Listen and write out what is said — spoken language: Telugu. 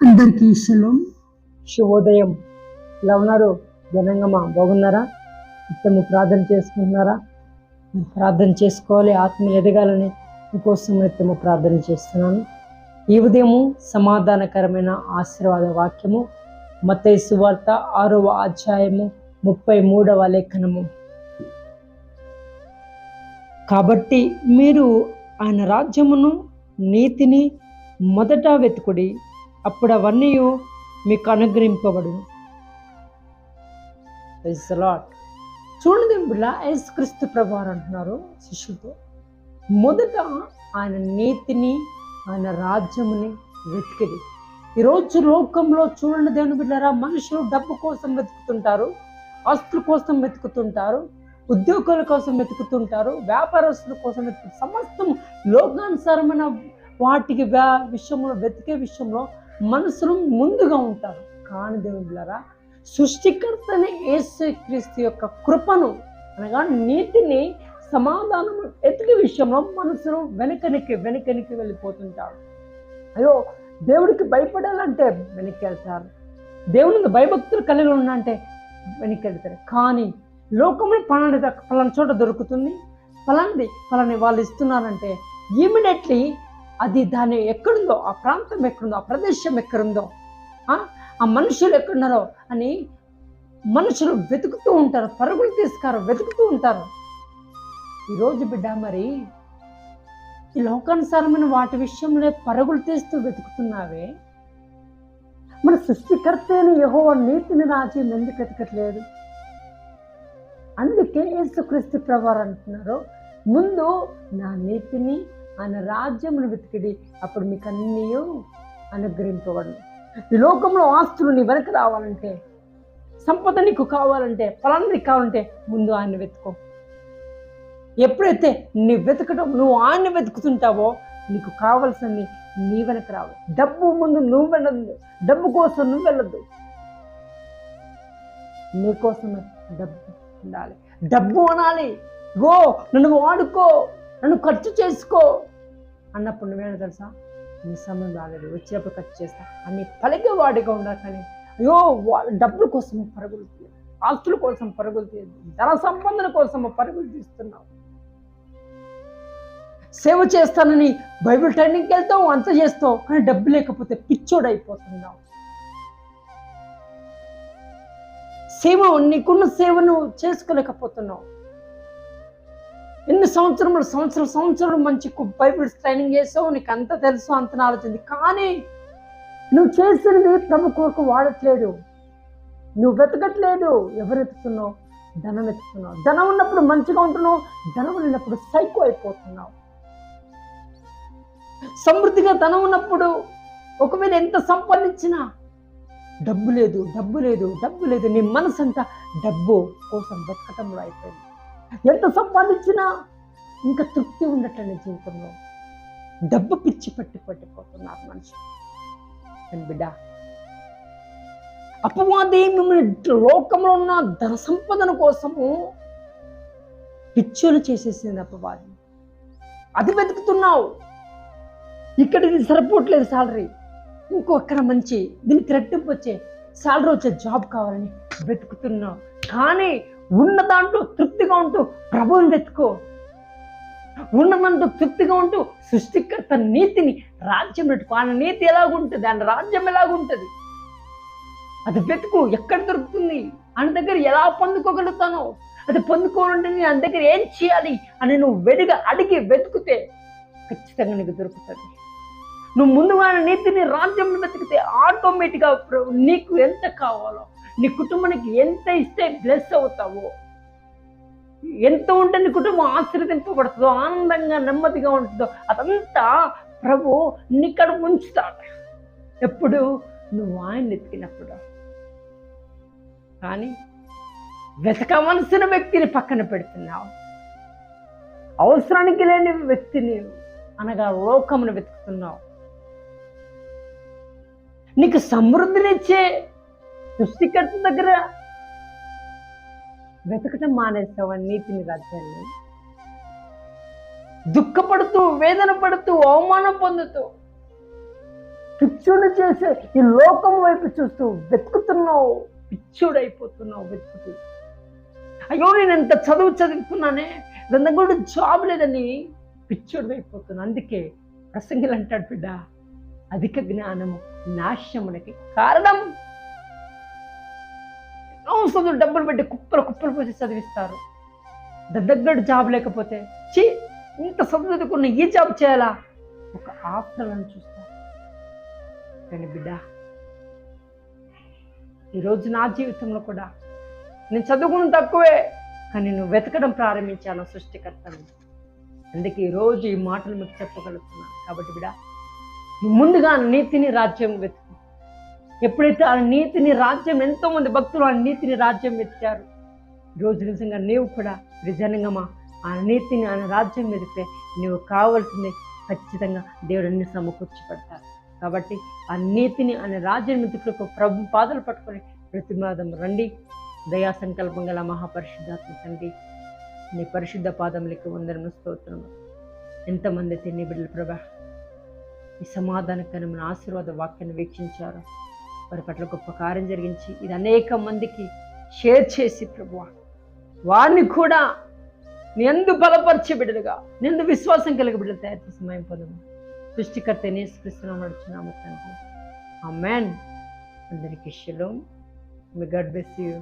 అందరికీ శలం శుభోదయం. ఎలా ఉన్నారు జనంగమా బాగున్నారా? నిత్యము ప్రార్థన చేసుకుంటున్నారా? ప్రార్థన చేసుకోవాలి ఆత్మ ఎదగాలని మీకోసం నిత్యము ప్రార్థన చేస్తున్నాను. ఈ ఉదయము సమాధానకరమైన ఆశీర్వాద వాక్యము మత్తయి సువార్త ఆరవ అధ్యాయము ముప్పై మూడవ లేఖనము. కాబట్టి మీరు ఆయన రాజ్యమును నీతిని మొదట వెతుకుడి అప్పుడు అవన్నీ మీకు అనుగ్రహింపబడు Praise చూడండి బిడ్డ యేసుక్రీస్తు ప్రభువారు అంటున్నారు శిష్యులతో. మొదట ఆయన నీతిని ఆయన రాజ్యముని వెతికిది ఈరోజు లోకంలో చూడండి దేవుని బిడ్డారా మనుషులు డబ్బు కోసం వెతుకుతుంటారు ఆస్తుల కోసం వెతుకుతుంటారు ఉద్యోగాల కోసం వెతుకుతుంటారు వ్యాపారస్తుల కోసం వెతుకు సమస్తం లోకానుసారమైన వాటికి వ్యా విషయంలో వెతికే విషయంలో మనసులు ముందుగా ఉంటారు. కాని దేవుని సృష్టికర్తనే సృష్టికర్తని యేసుక్రీస్తు యొక్క కృపను అనగా నీతిని సమాధానం ఎతికి విషయంలో మనసును వెనకనికి వెనకనికి వెళ్ళిపోతుంటారు. అయ్యో దేవుడికి భయపడాలంటే వెనక్కి వెళ్తారు. దేవునికి భయభక్తులు కలిగి ఉన్నంటే వెనక్కి వెళ్తారు. కానీ లోకంలో పలాని దక్క- చోట దొరుకుతుంది. పలాంది పలాని వాళ్ళు ఇస్తున్నారంటే ఇమీడియట్లీ అది దాని ఎక్కడుందో ఆ ప్రాంతం ఎక్కడుందో ఆ ప్రదేశం ఎక్కడుందో ఆ మనుషులు ఎక్కడున్నారో అని మనుషులు వెతుకుతూ ఉంటారు పరుగులు తీసుకారు వెతుకుతూ ఉంటారు. ఈరోజు బిడ్డ మరి ఈ లోకానుసారమైన వాటి విషయంలో పరుగులు తీస్తూ వెతుకుతున్నావే. మన సృష్టికర్త అయిన యహో నీతిని రాజ్యం ఎందుకు వెతకట్లేదు? అందుకే యేసుక్రీస్తు ప్రవారు అంటున్నారు ముందు నా నీతిని ఆయన రాజ్యమును వెతికిడి అప్పుడు మీకు అన్నీ అనుగ్రహింపబడు ఈ లోకంలో ఆస్తులు నీ వెనక రావాలంటే సంపద నీకు కావాలంటే ఫలాన్ని నీకు కావాలంటే ముందు ఆయన వెతుకో. ఎప్పుడైతే నీ వెతకడం నువ్వు ఆయన్ని వెతుకుతుంటావో నీకు కావలసింది నీ వెనక రావు. డబ్బు ముందు నువ్వు వెళ్ళదు డబ్బు కోసం నువ్వు వెళ్ళద్దు. నీ కోసం డబ్బు ఉండాలి. డబ్బు అనాలి. గో నన్ను వాడుకో నన్ను ఖర్చు చేసుకో అన్నప్పుడు నువ్వేనా తెలుసా? నీ సమయం రాలేదు. వచ్చినప్పుడు ఖర్చు చేస్తా. అన్ని పలిగే వాడిగా ఉండాలి కానీ అయ్యో వా- డబ్బుల కోసం పరుగులు తీయదు ఆస్తుల కోసం పరుగులు తీయదు ధన సంబంధన కోసం పరుగులు తీస్తున్నావు. సేవ చేస్తానని బైబిల్ ట్రైనింగ్కి వెళ్తావు అంత చేస్తావు కానీ డబ్బు లేకపోతే పిచ్చోడైపోతున్నావు. సేవ నీకున్న సేవను చేసుకోలేకపోతున్నావు. ఎన్ని సంవత్సరములు సంవత్సరం సంవత్సరాలు మంచి బైబిల్స్ బైబిల్ ట్రైనింగ్ చేసావు నీకు అంత తెలుసు అంత నాలెడ్జ్ కానీ నువ్వు చేసినది ప్రభు కొరకు వాడట్లేదు. నువ్వు వెతకట్లేదు. ఎవరు ఎత్తుతున్నావు ధనం ఎత్తుతున్నావు ధనం ఉన్నప్పుడు మంచిగా ఉంటున్నావు. ధనం ఉన్నప్పుడు సైకో అయిపోతున్నావు. సమృద్ధిగా ధనం ఉన్నప్పుడు ఒకవేళ ఎంత సంపాదించినా డబ్బు లేదు డబ్బు లేదు డబ్బు లేదు. నీ మనసు అంతా డబ్బు కోసం బతకటంలో అయిపోయింది. ఎంత సంపాదించినా ఇంకా తృప్తి ఉండటండి జీవితంలో డబ్బు పిచ్చి పట్టి పట్టిపోతున్నారు మనుషులు. బిడ్డ అపవాది మిమ్మల్ని లోకంలో ఉన్న ధన సంపదన కోసము పిచ్చోలు చేసేసింది అపవాది. అది వెతుకుతున్నావు. ఇక్కడ ఇది సరిపోవట్లేదు సాలరీ. ఇంకో అక్కడ మంచి దీనికి రెట్టింపు వచ్చే శాలరీ వచ్చే జాబ్ కావాలని వెతుకుతున్నావు కానీ ఉన్న దాంట్లో తృప్తిగా ఉంటూ ప్రభువుని వెతుకో. ఉన్న దాంట్లో తృప్తిగా ఉంటూ సృష్టికర్త నీతిని రాజ్యం పెట్టుకో ఆయన నీతి ఎలాగుంటుంది? ఆయన రాజ్యం ఎలాగుంటుంది? అది వెతుకు ఎక్కడ దొరుకుతుంది? ఆయన దగ్గర ఎలా పొందుకోగలుగుతానో? అది పొందుకోవాలంటే నేను ఆయన దగ్గర ఏం చేయాలి? అని నువ్వు వెడిగా అడిగి వెతుకుతే ఖచ్చితంగా నీకు దొరుకుతుంది. నువ్వు ముందుగా ఆయన నీతిని రాజ్యం వెతికితే ఆటోమేటిక్గా ప్రభు నీకు ఎంత కావాలో నీ కుటుంబానికి ఎంత ఇస్తే బ్లెస్ అవుతావో ఎంత ఉంటే నీ కుటుంబం ఆశీర్వదింపబడుతుందో ఆనందంగా నెమ్మదిగా ఉంటుందో అదంతా ప్రభు నీక్కడ ఉంచుతాడు ఎప్పుడు నువ్వు ఆయన ఎత్తికినప్పుడు. కానీ వెతకవలసిన వ్యక్తిని పక్కన పెడుతున్నావు. అవసరానికి లేని వ్యక్తిని అనగా లోకమును వెతుకుతున్నావు. నీకు సమృద్ధినిచ్చే సృష్టికర్త దగ్గర వెతకటం మానేసావు నీతిని రాజ్యాన్ని? దుఃఖపడుతూ వేదన పడుతూ అవమానం పొందుతూ పిచ్చుడు చేసే ఈ లోకం వైపు చూస్తూ వెతుకుతున్నావు పిచ్చుడైపోతున్నావు వెతుకుతూ. అయ్యో నేను ఎంత చదువు చదువుకున్నానే దాని కూడా జాబ్ లేదని పిచ్చోడు అయిపోతున్నాను అందుకే ప్రసంగిలు అంటాడు బిడ్డ అధిక జ్ఞానము నాశ్యమునకి కారణం. అవసరం డబ్బులు పెట్టి కుప్పలు కుప్పలు పోసి చదివిస్తారు. దగ్గర జాబ్ లేకపోతే చీ ఇంత చదువు చదువుకున్న ఈ జాబ్ చేయాలా? ఒక ఆఫ్టర్లను చూస్తారు. కానీ బిడ్డ ఈరోజు నా జీవితంలో కూడా నేను చదువుకున్న తక్కువే కానీ నువ్వు వెతకడం ప్రారంభించాను సృష్టికర్తను. అందుకే ఈరోజు ఈ మాటలు మీకు చెప్పగలుగుతున్నాను. కాబట్టి బిడ ముందుగా నీతిని రాజ్యం వెతుకు ఎప్పుడైతే ఆ నీతిని రాజ్యం ఎంతో మంది భక్తులు ఆ నీతిని రాజ్యం వెతికారు రోజు నిజంగా నీవు కూడా నిజంగా ఆ నీతిని ఆయన రాజ్యం వెతికితే నీవు కావాల్సింది ఖచ్చితంగా దేవుడు అన్ని సమకూర్చి పెడతారు కాబట్టి ఆ నీతిని అనే రాజ్యం వెతుకులకు ప్రభు పాదలు పట్టుకొని ప్రతిమాదం రండి. దయా సంకల్పం గల మహాపరిశుద్ధాత్మ తండ్రి నీ పరిశుద్ధ పాదములకు వందరము స్తోత్రము ఎంతమంది తిని బిడ్డలు ప్రభా ఈ సమాధానకరమైన ఆశీర్వాద వాక్యాన్ని వీక్షించారు. వారి పట్ల గొప్ప కార్యం జరిగించి ఇది అనేక మందికి షేర్ చేసి ప్రభు వారిని కూడా నిందు ఎందు బలపరిచే బిడ్డలుగా నిందు విశ్వాసం కలిగి బిడ్డలు తయారు చేసి సమయం పొందము. సృష్టికర్త నేసుకృష్ణ నడుచున్నాము తండ్రి. ఆ మ్యాన్ అందరికీ షలో. మీ గడ్ బెస్ యూ